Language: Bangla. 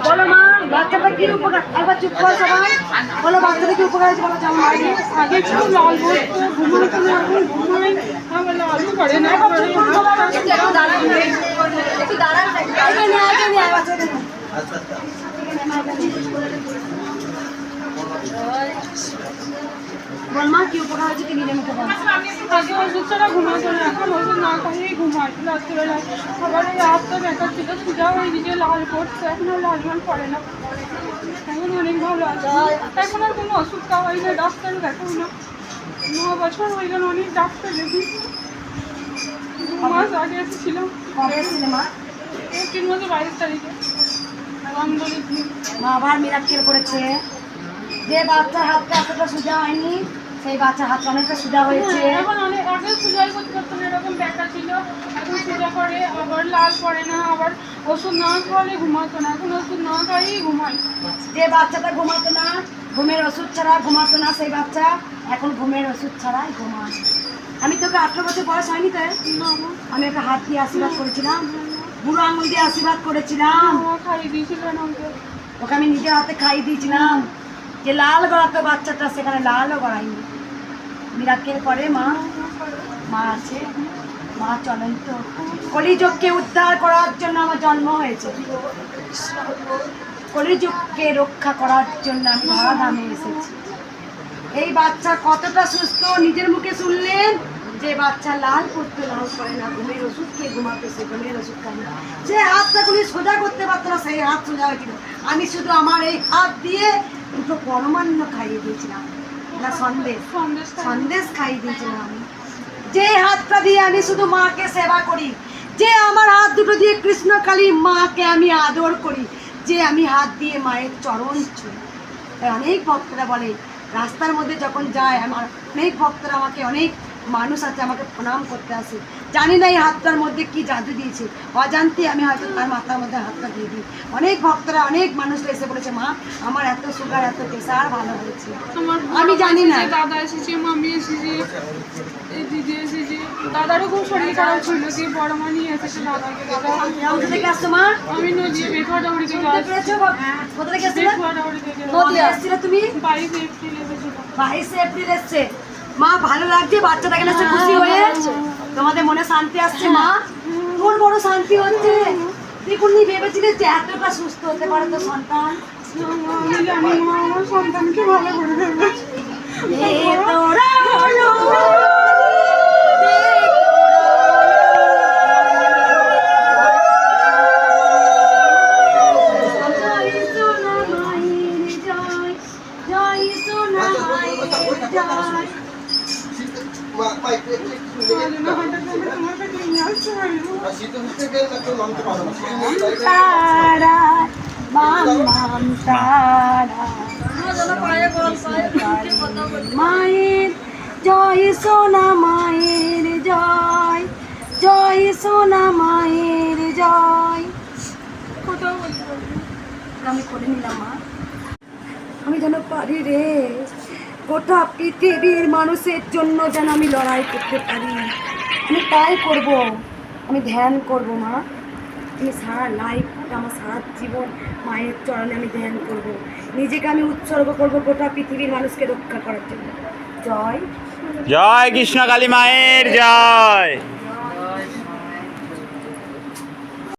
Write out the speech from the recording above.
বলো মা, বাচ্চাটা কি উপকার? একবার চুপ কর সবাই। বলো, বাচ্চাটা কি উপকার হয়েছে বলো, জানো? আগে ছিল লাল বস্তু ঘুমাতো না এখন ঘুমাই আমার করে না একবার চুপ করো সবাই একটু দাঁড়ান একটু দাঁড়ান আগে নিয়ে আগে নিয়ে বাচ্চাটা নিয়ে বল মা কি উপকার হয়েছে কি নিজের মুখে বল আগে ওষুধ ছাড়া ঘুমাতো না এখন ওষুধ না খাইয়েই ঘুমাই রাত্রিবেলায়। আবার এই হাতটা ব্যথা ছিল সোজা হয়ে গিয়ে লাল পড়ছে এখন আর লাল লাল পড়ে না। এখন অনেক ভালো আছে। এখন আর কোনো ওষুধ খাওয়াই না ডাক্তার দেখাও না। ন বছর হয়ে গেল অনেক ডাক্তার দেখি। দু মাস আগে এসেছিলাম মাসে বাইশ তারিখে। মা আবার মিরাক্কেল করেছে। যে বাচ্চার হাতটা এতটা সোজা হয়নি সেই বাচ্চার হাতটা অনেকটা সোজা হয়েছে। হ্যাঁ, এখন অনেক আগে সুজাই করতে পারতো না এরকম ব্যাকা ছিল। এখন সুজা করে আবার লাল পড়ে না আবার ওষুধ না খাওয়ালে ঘুমাতো না এখন ওষুধ না খাইয়েই ঘুমাই যে বাচ্চাটা ঘুমাতো না ঘুমের ওষুধ ছাড়া ঘুমাতো না সেই বাচ্চা এখন ঘুমের ওষুধ ছাড়াই ঘুমায়। আমি তোকে আঠেরো বছর বয়স হয়নি তাই আমি একটা হাত দিয়ে আশীর্বাদ করেছিলাম। বুড়ো আঙুল দিয়ে আশীর্বাদ করেছিলাম। খাইয়ে দিয়েছিলেন ওকে আমি নিজের হাতে খাইয়ে দিয়েছিলাম। যে লাল গড়াতো বাচ্চাটা সেখানে লালও গড়াইনি মিরাক্কেল করে, মা মা আছে, মা চলেন তো। কলিযুগকে উদ্ধার করার জন্য আমার জন্ম হয়েছে। কলিযুগকে রক্ষা করার জন্য আমি ধরাধামে এসেছি। এই বাচ্চা কতটা সুস্থ, নিজের মুখে শুনলেন? যে বাচ্চা লাল করতে লাল করে না, ঘুমের ওষুধ খেয়ে ঘুমাতে সে ঘুমের ওষুধ খায় না। যে হাতটা তুমি সোজা করতে পারতো না, সেই হাত সোজা হয়েছিল। আমি শুধু আমার এই হাত দিয়ে দুটো পরমান্ন খাইয়ে দিয়েছিলাম। না সন্দেশ। সন্দেশ সন্দেশ খাইয়ে দিয়েছিলাম আমি। যে হাতটা দিয়ে আমি শুধু মাকে সেবা করি যে আমার হাত দুটো দিয়ে কৃষ্ণকালী মাকে আমি আদর করি যে আমি হাত দিয়ে মায়ের চরণ ছুঁই। অনেক ভক্তরা বলে রাস্তার মধ্যে যখন যায় আমার অনেক ভক্তরা আমাকে অনেক মানুষ আছে আমাকে প্রণাম করতে আসে। জানি না এই হাতটার মধ্যে কি জাদু দিয়েছে। অজান্তে আমি হয়তো তার মাথার মধ্যে হাতটা দিয়ে দিই। অনেক ভক্তরা অনেক মানুষ এসে বলেছে মা আমার এত সুগার এত প্রেশার ভালো হয়েছে। আমি জানি না। দাদা এসেছে মামি এসেছে দিদি এসেছে। দাদারও খুব শরীর খারাপ ছিল বড় মা নিয়ে এসেছে দাদাকে দাদা কোথা থেকে আসছো মা? আমি নদিয়ে বেথুয়া ডাউরি থেকে আসছি কোথা থেকে নদিয়া তুমি? বাইশ এপ্রিল এসেছিল। বাইশে এপ্রিল এসছে। মা ভালো লাগছে? বাচ্চাটাকে না সে খুশি হয়ে? তোমাদের মনে শান্তি আসছে মা? তোর বড় শান্তি হচ্ছে। দেখুন ভেবেছিলে যে এতটা সুস্থ হতে পারে তো সন্তান? সন্তানকে ভালো করে দেবে মায়ের জয় সোনা মায়ের জয় জয় সোনা মায়ের জয় কোথাও। আমি করে নিলাম মা আমি যেন পারি রে গোটা পৃথিবীর মানুষের জন্য যেন আমি লড়াই করতে পারি। আমি তাই করব। আমি ধ্যান করব, মা। আমি সারা লাইফ আমার সারা জীবন মায়ের চরণে আমি ধ্যান করব। নিজেকে আমি উৎসর্গ করব গোটা পৃথিবীর মানুষকে রক্ষা করার জন্য। জয়। জয় কৃষ্ণ কালী মায়ের জয়।